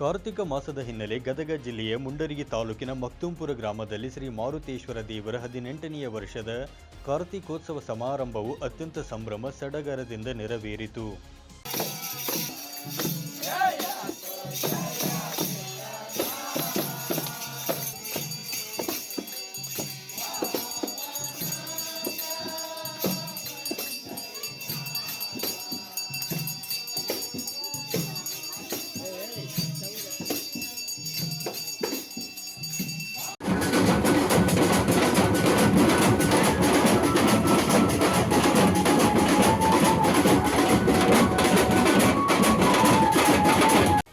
ಕಾರ್ತಿಕ ಮಾಸದ ಹಿನ್ನೆಲೆ ಗದಗ ಜಿಲ್ಲೆಯ ಮುಂಡರಗಿ ತಾಲೂಕಿನ ಮಕ್ತುಂಪುರ ಗ್ರಾಮದಲ್ಲಿ ಶ್ರೀ ಮಾರುತೇಶ್ವರ ದೇವರ ಹದಿನೆಂಟನೆಯ ವರ್ಷದ ಕಾರ್ತಿಕೋತ್ಸವ ಸಮಾರಂಭವು ಅತ್ಯಂತ ಸಂಭ್ರಮ, ಸಡಗರದಿಂದ ನೆರವೇರಿತು.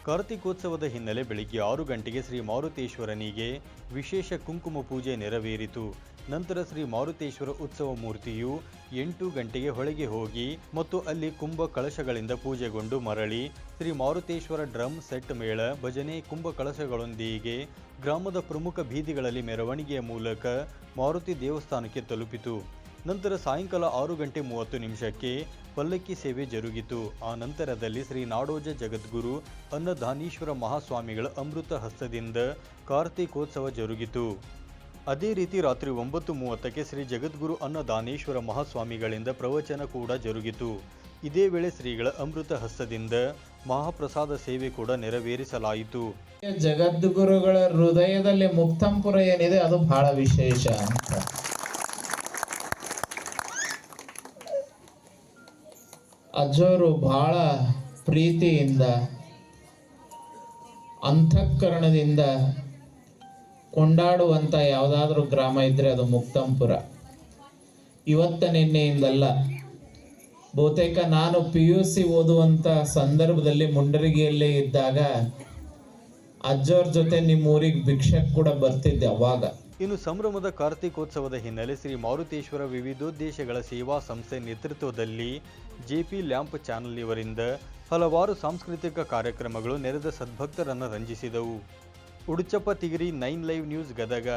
ಕಾರ್ತಿಕೋತ್ಸವದ ಹಿನ್ನೆಲೆ ಬೆಳಗ್ಗೆ ಆರು ಗಂಟೆಗೆ ಶ್ರೀ ಮಾರುತೇಶ್ವರನಿಗೆ ವಿಶೇಷ ಕುಂಕುಮ ಪೂಜೆ ನೆರವೇರಿತು. ನಂತರ ಶ್ರೀ ಮಾರುತೇಶ್ವರ ಉತ್ಸವ ಮೂರ್ತಿಯು ಎಂಟು ಗಂಟೆಗೆ ಹೊಳೆಗೆ ಹೋಗಿ ಮತ್ತು ಅಲ್ಲಿ ಕುಂಭ ಕಳಶಗಳಿಂದ ಪೂಜೆಗೊಂಡು ಮರಳಿ ಶ್ರೀ ಮಾರುತೇಶ್ವರ ಡ್ರಮ್ ಸೆಟ್ ಮೇಳ ಭಜನೆ ಕುಂಭ ಕಳಶಗಳೊಂದಿಗೆ ಗ್ರಾಮದ ಪ್ರಮುಖ ಬೀದಿಗಳಲ್ಲಿ ಮೆರವಣಿಗೆಯ ಮೂಲಕ ಮಾರುತಿ ದೇವಸ್ಥಾನಕ್ಕೆ ತಲುಪಿತು. ನಂತರ ಸಾಯಂಕಾಲ ಆರು ಗಂಟೆ ಮೂವತ್ತು ನಿಮಿಷಕ್ಕೆ ಪಲ್ಲಕ್ಕಿ ಸೇವೆ ಜರುಗಿತು. ಆ ನಂತರದಲ್ಲಿ ಶ್ರೀ ನಾಡೋಜ ಜಗದ್ಗುರು ಅನ್ನದಾನೀಶ್ವರ ಮಹಾಸ್ವಾಮಿಗಳ ಅಮೃತ ಹಸ್ತದಿಂದ ಕಾರ್ತಿಕೋತ್ಸವ ಜರುಗಿತು. ಅದೇ ರೀತಿ ರಾತ್ರಿ ಒಂಬತ್ತು ಮೂವತ್ತಕ್ಕೆ ಶ್ರೀ ಜಗದ್ಗುರು ಅನ್ನದಾನೇಶ್ವರ ಮಹಾಸ್ವಾಮಿಗಳಿಂದ ಪ್ರವಚನ ಕೂಡ ಜರುಗಿತು. ಇದೇ ವೇಳೆ ಶ್ರೀಗಳ ಅಮೃತ ಹಸ್ತದಿಂದ ಮಹಾಪ್ರಸಾದ ಸೇವೆ ಕೂಡ ನೆರವೇರಿಸಲಾಯಿತು. ಜಗದ್ಗುರುಗಳ ಹೃದಯದಲ್ಲಿ ಮುಕ್ತಂಪುರ ಏನಿದೆ, ಅದು ಬಹಳ ವಿಶೇಷ ಅಜ್ಜೋರು ಬಹಳ ಪ್ರೀತಿಯಿಂದ, ಅಂತಃಕರಣದಿಂದ ಕೊಂಡಾಡುವಂಥ ಯಾವುದಾದ್ರೂ ಗ್ರಾಮ ಇದ್ದರೆ ಅದು ಮುಕ್ತಂಪುರ. ಇವತ್ತ ನಿನ್ನೆಯಿಂದಲ್ಲ. ಬಹುತೇಕ ನಾನು ಪಿ ಯು ಸಿ ಓದುವಂಥ ಸಂದರ್ಭದಲ್ಲಿ ಮುಂಡರಿಗೆಯಲ್ಲೇ ಇದ್ದಾಗ ಅಜ್ಜವ್ರ ಜೊತೆ ನಿಮ್ಮ ಊರಿಗೆ ಭಿಕ್ಷಕ್ ಕೂಡ ಬರ್ತಿದ್ದೆ ಅವಾಗ. ಇನ್ನು ಸಂಭ್ರಮದ ಕಾರ್ತಿಕೋತ್ಸವದ ಹಿನ್ನೆಲೆ ಶ್ರೀ ಮಾರುತೇಶ್ವರ ವಿವಿಧೋದ್ದೇಶಗಳ ಸೇವಾ ಸಂಸ್ಥೆ ನೇತೃತ್ವದಲ್ಲಿ ಜೆಪಿ ಲ್ಯಾಂಪ್ ಚಾನಲ್ ಇವರಿಂದ ಹಲವಾರು ಸಾಂಸ್ಕೃತಿಕ ಕಾರ್ಯಕ್ರಮಗಳು ನೆರೆದ ಸದ್ಭಕ್ತರನ್ನು ರಂಜಿಸಿದವು. Uduchappa Tigiri nine live news Gadag.